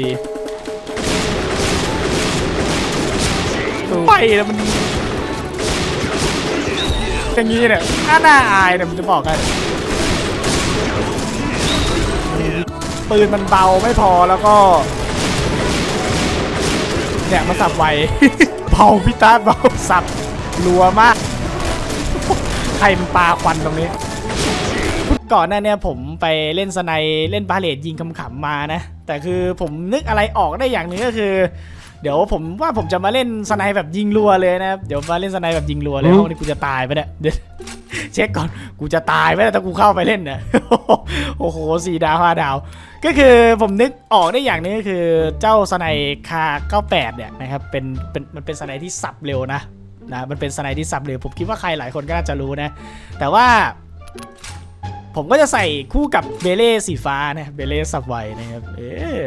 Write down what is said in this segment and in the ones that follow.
ดีไปแล้วมันอย่างนี้เนี่ยน่าน่าอายเนี่ยมันจะบอกกันปืนมันเบาไม่พอแล้วก็ เนี่ยมาสับไวเบาพี่ตาเบาสับรัวมาก ใครมันปาควันตรงนี้ ก่อนหน้าเนี่ยผมไปเล่นสไนเล่นบาเลตยิงขำๆมานะ แต่คือผมนึกอะไรออกได้อย่างหนึงก็คือ เดี๋ยวผมว่าผมจะมาเล่นสไนแบบยิงรัวเลยนะครับเดี๋ยวมาเล่นสไนแบบยิงรัวเลยห้องนี้กูจะตายไปเนี่ยเดี๋ยวเช็คก่อนกูจะตายไปแล้วถ้ากูเข้าไปเล่นเนี่ยโอ้โหสี่ดาวห้าดาว ก็คือผมนึกออกได้อย่างหนึงก็คือเจ้าสไนคา98 เนี่ยนะครับเป็นเป็นมันเป็นสไนที่สับเร็วนะนะมันเป็นสไนที่สับเร็วผมคิดว่าใครหลายคนก็น่าจะรู้นะ แต่ว่า ผมก็จะใส่คู่กับเบเล่สีฟ้านะเบเล่สับไวนะครับเออ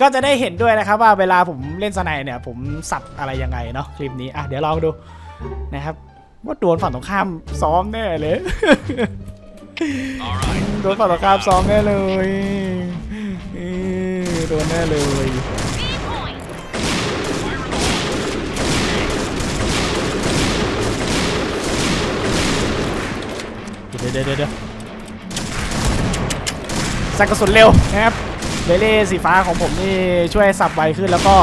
ก็จะได้เห็นด้วยนะครับว่าเวลาผมเล่นสไนเนี่ย ผมสับอะไรยังไงเนาะคลิปนี้อะเดี๋ยวลองดูนะครับว่าโดนฝั่งตรงข้ามซ้อมแน่เลยโดนฝั่งตรงข้ามซ้อมแน่เลยเออโดนแน่เลยเดี๋ยวเดี๋ยวเดี๋ยว เดี๋ยวใส่กระสุนเร็วนะครับเบเล่สีฟ้าของผมนี่ช่วยสับไวขึ้นแล้วก็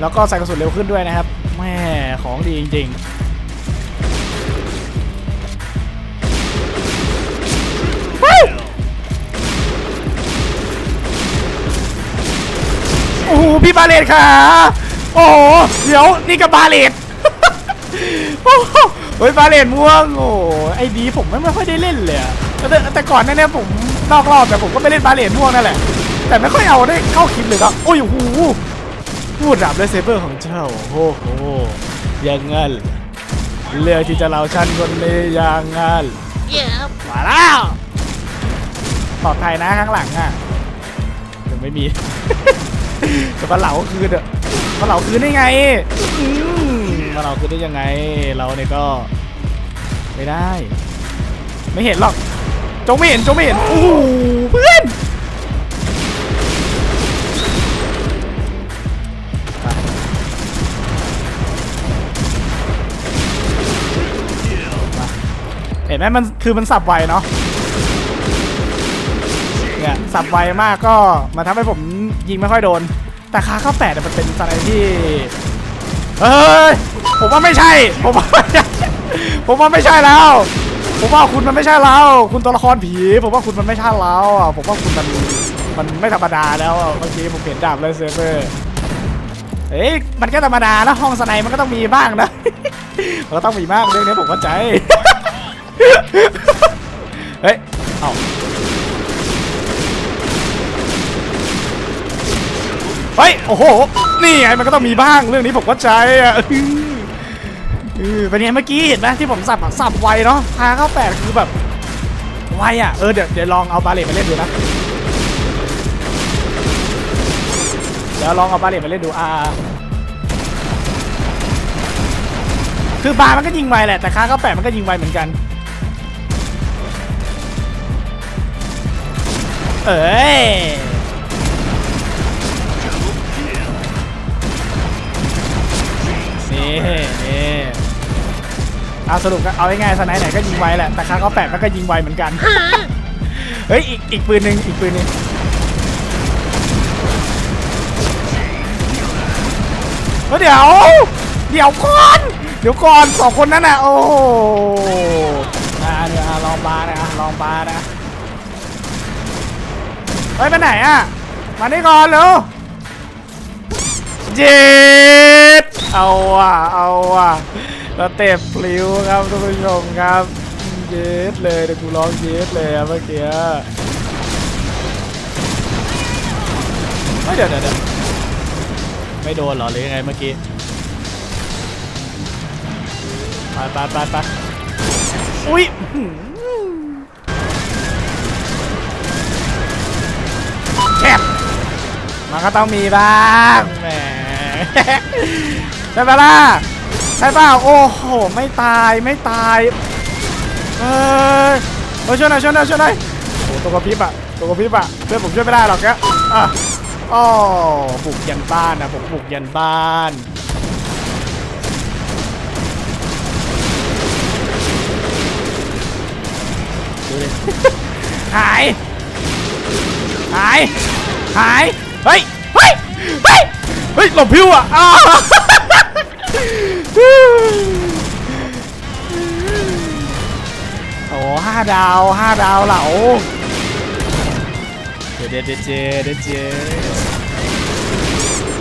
แล้วก็ใส่กระสุนเร็วขึ้นด้วยนะครับแม่ของดีจริงๆโอ้โหพี่บาเลตค่ะโอ้โหเดี๋ยวนี่กับบาเลต โอ้โหเฮ้ยบาเลนม่วงโอ้โหไอ้ดีผมไม่ไม่ค่อยได้เล่นเลยอะแต่แต่ก่อนหนั้นเนี่ยผมนอกรอบแต่ผมก็ไปเล่นบาเลนม่วงนั่นแหละ แต่ไม่ค่อยเอาได้เข้าคลิปเลยครับโอ้ยโอ้โหพูดดับเลยเซเบอร์ของเจ้าโอ้โหอยังงั้นเลือกที่จะเราชันคนนี้อยังงั้น Yep. มาแล้วปลอดภัยนะข้างหลังอะยังไม่มีจะมาเหลาคืนเถอะมาเหลาคืนได้ไงอืม มาเหลาคืนได้ยังไง เราเนี่ยก็ไม่ได้ ไม่เห็นหรอกจงไม่เห็นจงไม่เห็นโอ้โหเพื่อนเห็นไหมมันคือมันสับไวเนาะเนี่ยสับไวมากก็มาทำให้ผมยิงไม่ค่อยโดน แต่คาเข้าแปดมันเป็นสไนที่ เฮ้ยผมว่าไม่ใช่ ผมว่าไม่ใช่ผมว่าไม่ใช่แล้ว ผมว่าคุณมันไม่ใช่เราคุณตัวละครผี ผมว่าคุณมันไม่ใช่เราอะผมว่าคุณมันมันไม่ธรรมดาแล้วเมื่อกี้ผมเห็นดาบเลยเซเบอร์เอ้ยมันก็ธรรมดานะห้องสไนมันก็ต้องมีบ้างนะมันก็ต้องมีบ้างเรื่องนี้ผมเข้าใจ เฮ้ยโอ้โห นี่ไงมันก็ต้องมีบ้างเรื่องนี้ผมเข้าใจอะเออเป็นไงเมื่อกี้เห็นไหมที่ผมสับสับไวเนาะพาเข้าแปดคือแบบไวอะเออเดี๋ยวเดี๋ยวลองเอาบาเลตมาเล่นดูนะเดี๋ยวลองเอาบาเลตมาเล่นดูอ่าคือบามันก็ยิงไวแหละแต่ค้าเข้าแปดมันก็ยิงไวเหมือนกัน เอ้ย นี่นี่เอาสรุปก็เอาง่ายๆสไนด์ไหนก็ยิงไวแหละ แต่คาเขาแปดมันก็ยิงไวเหมือนกัน เฮ้ย อีกอีกปืนหนึ่งอีกปืนหนึ่งเฮ้ยเดี๋ยว เดี๋ยวก่อน เดี๋ยวก่อนสองคนนั้นน่ะ โอ้โหอ่าเดี๋ยวอะลองบาร์นะลองบาร์นะเฮ้ยไปไหนอะ มานี่ก่อนเร็ว เย็ดเอาว่ะเอาว่ะสเต็ปลิวครับท่านผู้ชมครับเย็ดเลยเดี๋ยวกูร้องเย็ดเลยเมื่อกี้ไม่เดี๋ยวเดี๋ยวเดี๋ยวไม่โดนหรอหรือยังไงเมื่อกี้ไปไปไปไปอุ้ยแคบมันก็ต้องมีบ้างแหม ใช่ปะล่ะใช่ป่ะโอ้โหไม่ตายไม่ตายเออเออช่วยหน่อยช่วยหน่อยช่วยหน่อยโอ้ตัวกระพริบอะตัวกระพี่ปะเพื่อนผมช่วยไม่ได้หรอกแกอะอ๋อบุกยันบ้านนะผมบุกยันบ้านดูดิหายหายหายเฮ้ยเฮ้ยเฮ้ย เฮ้ยหลบพิวอะอ้าโอ้ห้าดาวห้าดาวเหล่าเดี๋ยเดเดเจเดเจอ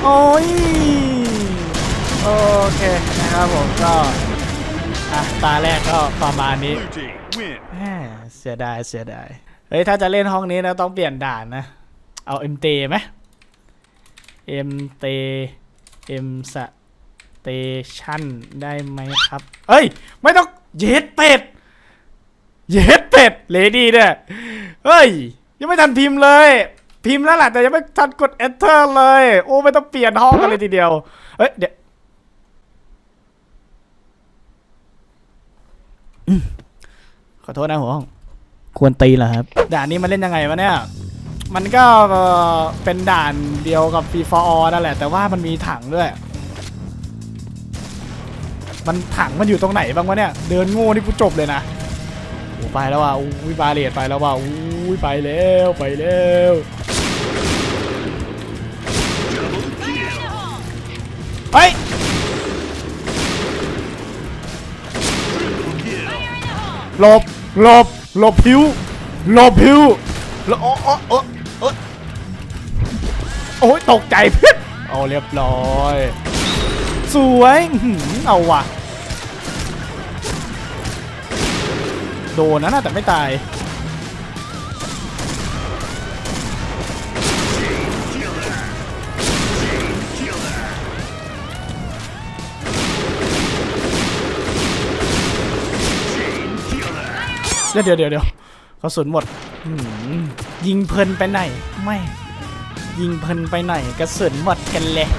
โอ้ยโอเคนะครับผมก็อะตาแรกก็ประมาณนี้ Blue team win. แหมเสียดายเสียดาย เฮ้ย ถ้าจะเล่นห้องนี้นะ ต้องเปลี่ยนด่านนะ เอาเอ็มเตไหม เอ็มเตเอ็มสเตชันได้ไหมครับ เอ้ย ไม่ต้องเย็ดเป็ดเย็ดเป็ดเลดี้เนี่ยเฮ้ย ยังไม่ทันพิมพ์เลย พิมพ์แล้วแหละแต่ยังไม่ทันกด enter เลย โอ้ไม่ต้องเปลี่ยนห้องกันเลยทีเดียว เฮ้ย เดี๋ยวขอโทษนะหัวห้อง ควรตีเหรอครับด่านนี้มันเล่นยังไงวะเนี่ย มันก็เอ่อเป็นด่านเดียวกับฟีฟอร์นั่นแหละ แต่ว่ามันมีถังด้วย มันถังมันอยู่ตรงไหนบ้างวะเนี่ย เดินโง่นี่กูจบเลยนะโอ้ไปแล้วว่ะอุ้ยบาเลียดไปแล้วว่ะอุ้ยไปแล้วไปแล้วเฮ้ยหลบหลบหลบผิวหลบผิวหลบโอ้โอ้โอ้โอ้ โอ้ยตกใจเพื่อนเอาเรียบร้อย สวยเอาว่ะ โดนนะน่ะแต่ไม่ตาย เดี๋ยวเดี๋ยวเดี๋ยวเดี๋ยวกระสุนหมด ยิงเพลินไปไหน ไม่ ยิงเพลินไปไหนกระสุนหมดกันเลย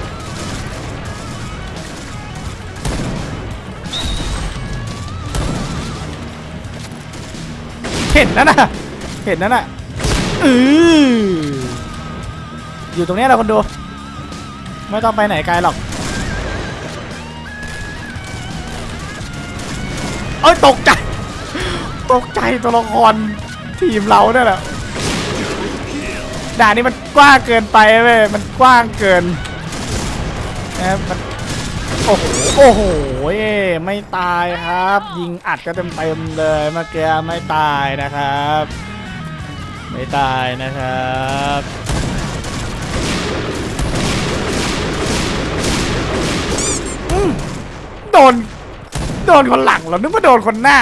เห็นนั่นน่ะ เห็นนั่นน่ะอืออยู่ตรงนี้แหละคนดู ไม่ต้องไปไหนไกลหรอกเอ้ยตกใจ ตกใจตัวละคร ทีมเราเนี่ยแหละด่านนี้มันกว้างเกินไปเว้ยมันกว้างเกินนะมันโอ้โหโอ้โหไม่ตายครับ ยิงอัดก็เต็มเต็มเลยเมื่อกี้ไม่ตายนะครับ ไม่ตายนะครับโดนโดนคนหลังเรานึกว่าโดนคนหน้า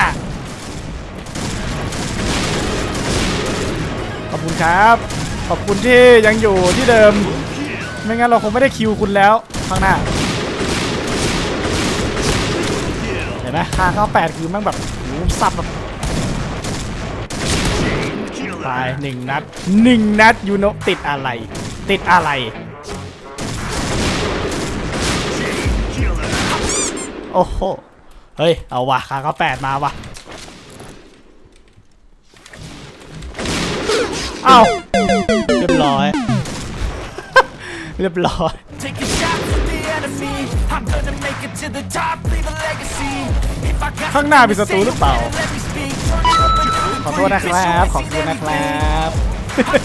อบคุณครับ ขอบคุณที่ยังอยู่ที่เดิม ไม่งั้นเราคงไม่ได้คิวคุณแล้วข้างหน้า เห็นไหมค่าเข้าแปดคือมันแบบโหสับแบบตายหนึ่งนัดหนึ่งนัดยูโนติดอะไร ติดอะไร โอ้โห เฮ้ย เอาว่ะค่าเขาแปดมาว่ะ อาเรียบร้อย เรียบร้อย Taking shots at the enemy. I'm gonna make it to the top, leave a legacy. If I got ข้างหน้ามีศัตรูหรือเปล่า let me speak. Turn it up and do ขอโทษนะครับ ขอบคุณนะครับ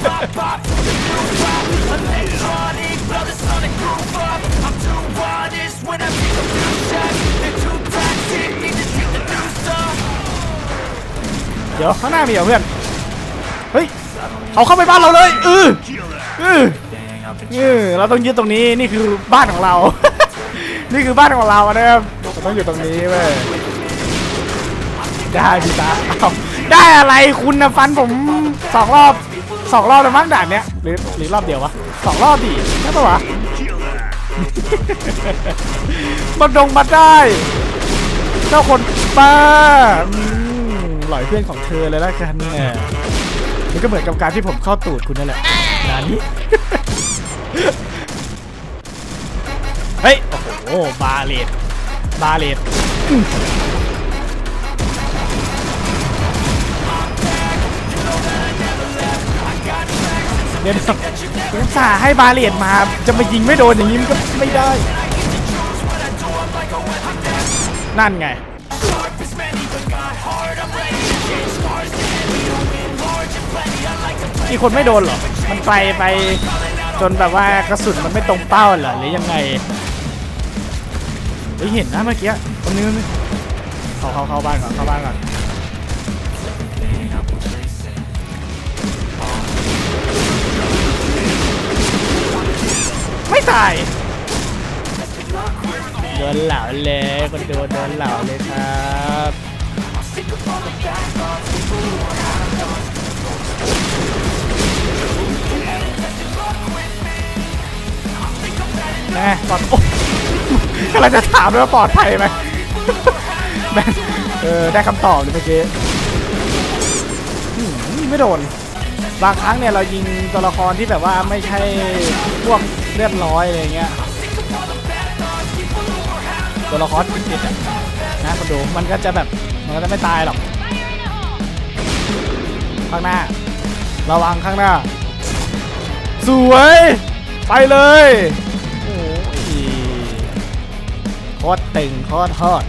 pop, pop, the new pop. Electronic, blow the sonic groove up. I'm too honest when I take a few shots. They're too toxic, need to take the new stuff. เดี๋ยวข้างหน้ามีเหรอเพื่อน เฮ้ย เอาเข้าไปบ้านเราเลยเออเออเอเราต้องยึดตรงนี้นี่คือบ้านของเรา นี่คือบ้านของเรานะครับต้องอยู่ตรงนี้เว้ยได้พี่ตาได้อะไรคุณนะฟันผมสองรอบสองรอบแล้วมั้งด่านเนี้ยหรือหรือรอบเดียววะสองรอบดิใช่ปะวะมันดงมาได้เจ้าคนป้าหล่อยเพื่อนของเธอเลยละกันเนี่ย มันก็เหมือนกับการที่ผมเข้าตูดคุณนั่นแหละงานนี้ เฮ้ย โอ้โห บาเลตบาเลตอื้อเดี๋ยวผมสาห์ให้บาเลียดมา จะมายิงไม่โดนอย่างนี้มันก็ไม่ได้ นั่นไง มีคนไม่โดนเหรอ มันไกลไปจนแบบว่ากระสุนมันไม่ตรงเป้าเหรอหรือยังไงเฮ้ยเห็นนะเมื่อกี้ตรงนี้นี่เขาเขาเข้าบ้านก่อนเข้าบ้านก่อนไม่ตายโดนเหล่าเลยคนโดนโดนเหล่าเลยครับ แม่ปลอดโอ้กำลังจะถามเลยว่าปลอดภัยไหมแม่เออได้คำตอบเลยเมื่อกี้ไม่โดน บางครั้งเนี่ยเรายิงตัวละครที่แบบว่าไม่ใช่พวกเลือดร้อยอะไรเงี้ยตัวละครติดๆอะนะคนดูมันก็จะแบบมันก็จะไม่ตายหรอกข้างหน้า ระวังข้างหน้า สวย ไปเลย ตึงโคตรฮอด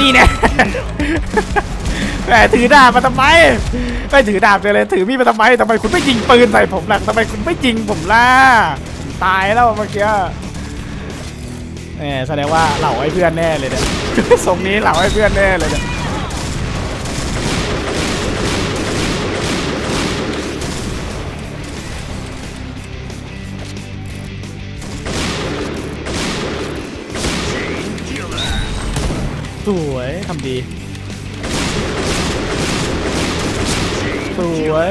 นี่แน่แหมถือดาบมาทำไมไม่ถือดาบเลยเลยถือมีดมาทำไมทำไมคุณไม่ยิงปืนใส่ผมล่ะทำไมคุณไม่ยิงผมล่ะตายแล้วเมื่อกี้แหมแสดงว่าเหล่าไอ้เพื่อนแน่เลยเนี่ยทรงนี้เหล่าไอ้เพื่อนแน่เลยเนี่ย สวยทำดี สวย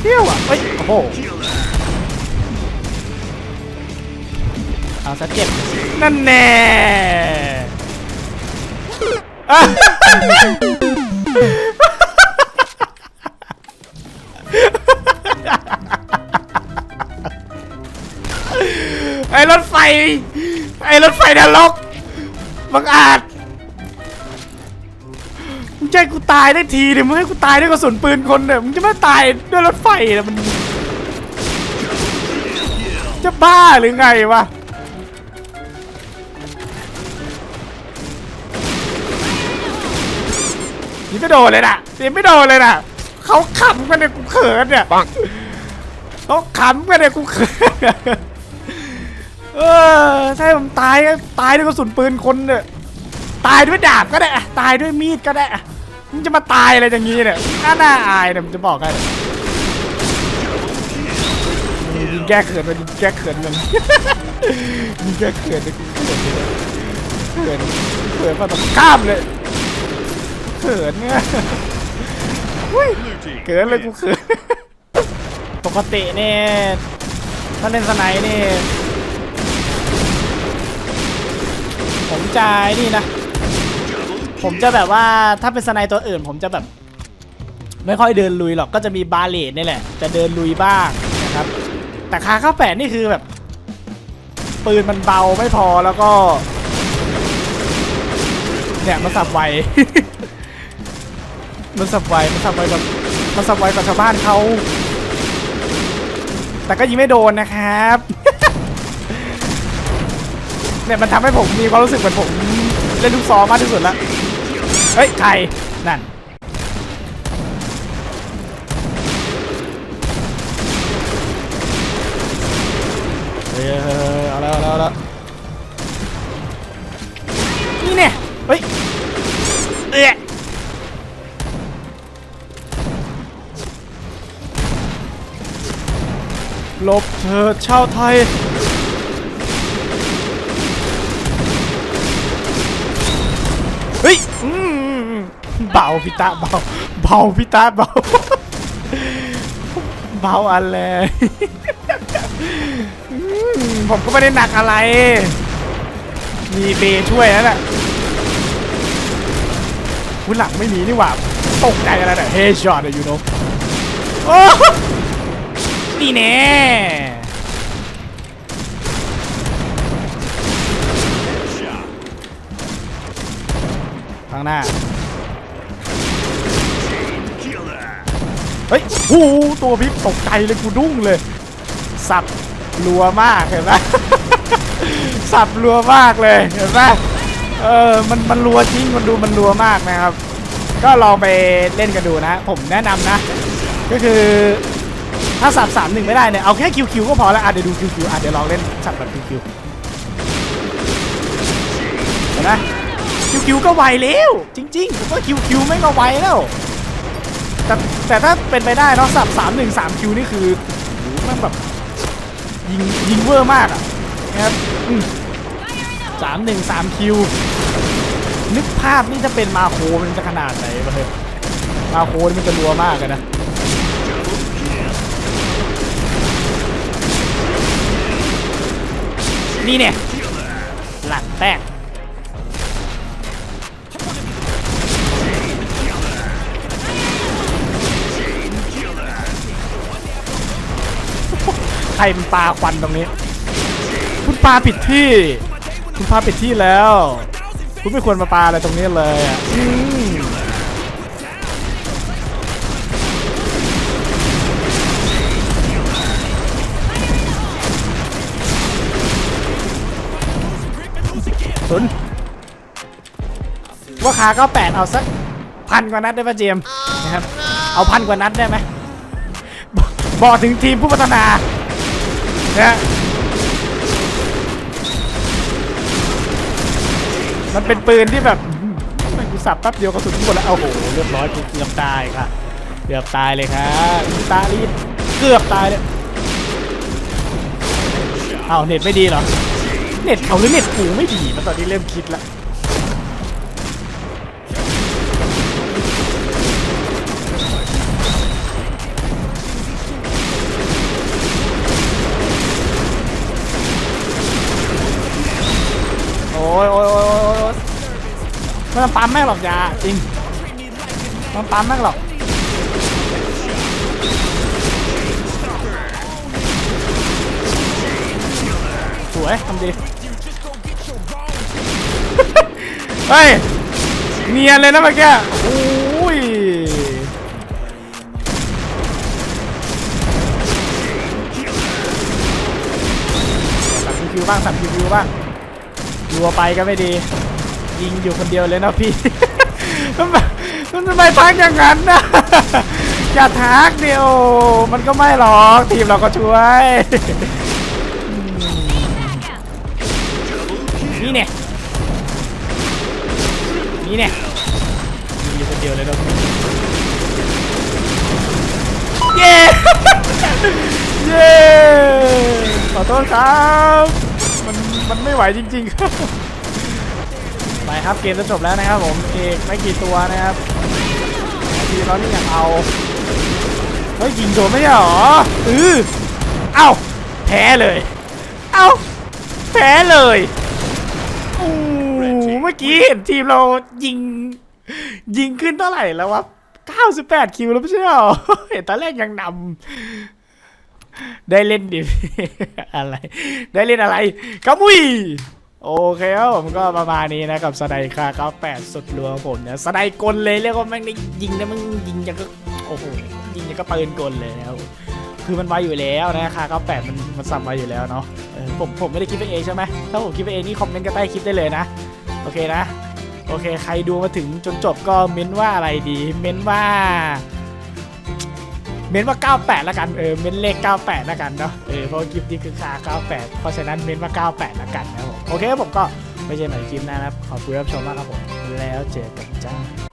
เที่ยวอะเฮ้ยโอ้โหเอาซะเจ็บ นั่นแน่อะ ไฟไอ้รถไฟนรกบังอาจมึงจะให้กูตายได้ทีเดี๋ยวมึงให้กูตายด้วยกระสุนปืนคนเนี่ยมึงจะไม่ตายด้วยรถไฟเนี่ยมัน จะบ้าหรือไงวะยิงไม่โดนเลยนะยิงไม่โดนเลยนะเขาขำกันเนี่ยกูเขินเนี่ยเขาขำกันเนี่ยกูเขิน เออใช่ผมตายก็ตายด้วยกระสุนปืนคนเนี่ยตายด้วยดาบก็ได้อะตายด้วยมีดก็ได้อะมึงจะมาตายอะไรอย่างงี้เนี่ยน่าน่าอายเนี่ยผมจะบอกให้ยิงแก้เขินมันยิงแก้เขินมันยิงแก้เขินเขินเลยเขินเขินมาตรงข้ามเลยเขินเนี่ยอุ้ยเขินเลยกูเขินปกติเนี่ยถ้าเล่นสไนด์นี่ย ผมจะนี่นะ ผมจะแบบว่าถ้าเป็นสไนตัวอื่น ผมจะแบบ ไม่ค่อยเดินลุยหรอกก็จะมีบาเลตนี่แหละ จะเดินลุยบ้างนะครับ แต่คาข้าแปดนี่คือแบบ ปืนมันเบาไม่พอแล้วก็เนี่ยมันสับไวมันสับไวมันสับไวกว่ามันสับไวกว่าชาวบ้านเขาแต่ก็ยิงไม่โดนนะครับ เนี่ยมันทำให้ผมมีความรู้สึกเหมือนผมเล่นลูกซองมากที่สุดละเฮ้ยใครนั่นเฮ้ยเอาแล้วเอาแล้วเอาแล้วนี่เนี่ยเฮ้ยเอ๊ะหลบเถิดชาวไทย เบาพิตาเบาเบาพิตาเบาเบาอะไรผมก็ไม่ได้หนักอะไร มีเบช่วยนั่นแหละคุณหลังไม่มีนี่หว่าตกใจอะไรเนี่ยเฮช็อตอยูโนโอ้นี่แน่างหน้า เฮ้ยโอ้โหตัวพิษตกใจเลยกูดุ้งเลย สับรัวมากเห็นไหมสับรัวมากเลยเห็นไหมเออมันมันรัวจริงมันดูมันรัวมากนะครับ ก็ลองไปเล่นกันดูนะผมแนะนำนะ ก็คือถ้าสับสามหนึ่งไม่ได้เนี่ยเอาแค่คิวคิวก็พอแล้วอะเดี๋ยวดูคิวคิวอะเดี๋ยวลองเล่นสับแบบคิวคิวเห็นไหมคิวคิวก็ไวแล้วจริงๆผมว่าคิวคิวไม่ก็ไวแล้ว แต่แต่ถ้าเป็นไปได้เนาะสับสามหนึ่งสามคิวนี่คือโอ้โหมันแบบยิงยิงเวอร์มากอะนะครับสามหนึ่งสามคิวนึกภาพนี่จะเป็นมาโคมันจะขนาดไหนมาเลยมาโคมันจะรัวมากเลยนะนี่เนี่ยหลังแตก ครมันปลาควันตรงนี้ คุณปลาผิดที่ คุณปลาผิดที่แล้ว คุณไม่ควรมาปลาอะไรตรงนี้เลยอะอืมสุนว่าขาก็แปดเอาสักพันกว่านัดได้ป่ะเจมส์นะครับ เอาพันกว่านัดได้ไหมบอกบอกถึงทีมผู้พัฒนา นะมันเป็นปืนที่แบบไมันกูสับแป๊บเดียวกระสุนหมดแล้วเอาโหเรียบร้อยกูเกือบตายค่ะ เกือบตายเลยครับตาลีดเกือบตายเลยเอาเน็ตไม่ดีเหรอเน็ตเขาหรือเน็ตกูไม่ดีมาตอนนี้เริ่มคิดแล้ว ปั๊มแม่งหรอกยาจริงมันปั๊มแม่งหรอกสวยทำดีเฮ้ยเนียนเลยนะเมื่อกี้โอ้ยสับคิวบ้างสับคิวบ้างรัวไปก็ไม่ดี ยิงอยู่คนเดียวเลยนะพี่ทำไมมันทำไมทักอย่างนั้นนะอย่าทักเดียวมันก็ไม่หรอกทีมเราก็ช่วยนี่เนี่ยนี่เนี่ยยิงอยู่คนเดียวเลยนะเย้เย้ขอโทษครับ มันมันไม่ไหวจริงๆครับ ไปครับเกมจะจบแล้วนะครับผมเอกไม่กี่ตัวนะครับทีเรานี่อยากเอาเฮ้ยยิงโดนไม่ใช่หรอเออเอ้าแพ้เลย เอ้าแพ้เลยโอ้เมื่อกี้เห็นทีมเรายิง ยิงขึ้นเท่าไหร่แล้ววะ98 คิวแล้วไม่ใช่หรอเห็นตอนแรกยังนำได้เล่นดิอะไร ได้เล่นอะไรกระมุย โอเคครับผมก็ประมาณนี้นะกับสไนคาเก้าแปดสุดรัวงผมเนี่ยสไนกลเลยเรียกว่าแม่งได้ยิงนะมึงยิงยังก็โอ้โหยิงยังก็ปืนกลเลยนะครับคือมันไวอยู่แล้วนะคาเก้าแปดมันมันสับไวอยู่แล้วเนาะผมผมไม่ได้คิดไปเองใช่ไหมถ้าผมคิดไปเองนี่คอมเมนต์กันใต้คลิปได้เลยนะโอเคนะ โอเค ใครดูมาถึงจนจบก็เม้นว่าอะไรดี เม้นว่า เม้นว่า 98 แล้วกัน เออ เม้นเลข 98 แล้วกันเนาะ เออ เพราะคลิปนี้คือคา 98 เพราะฉะนั้นเม้นว่า 98 แล้วกันนะผม โอเคผมก็ไม่ใช่ใหม่คลิปหน้านะครับ ขอบคุณรับชมมากครับผม แล้วเจอกันจ้า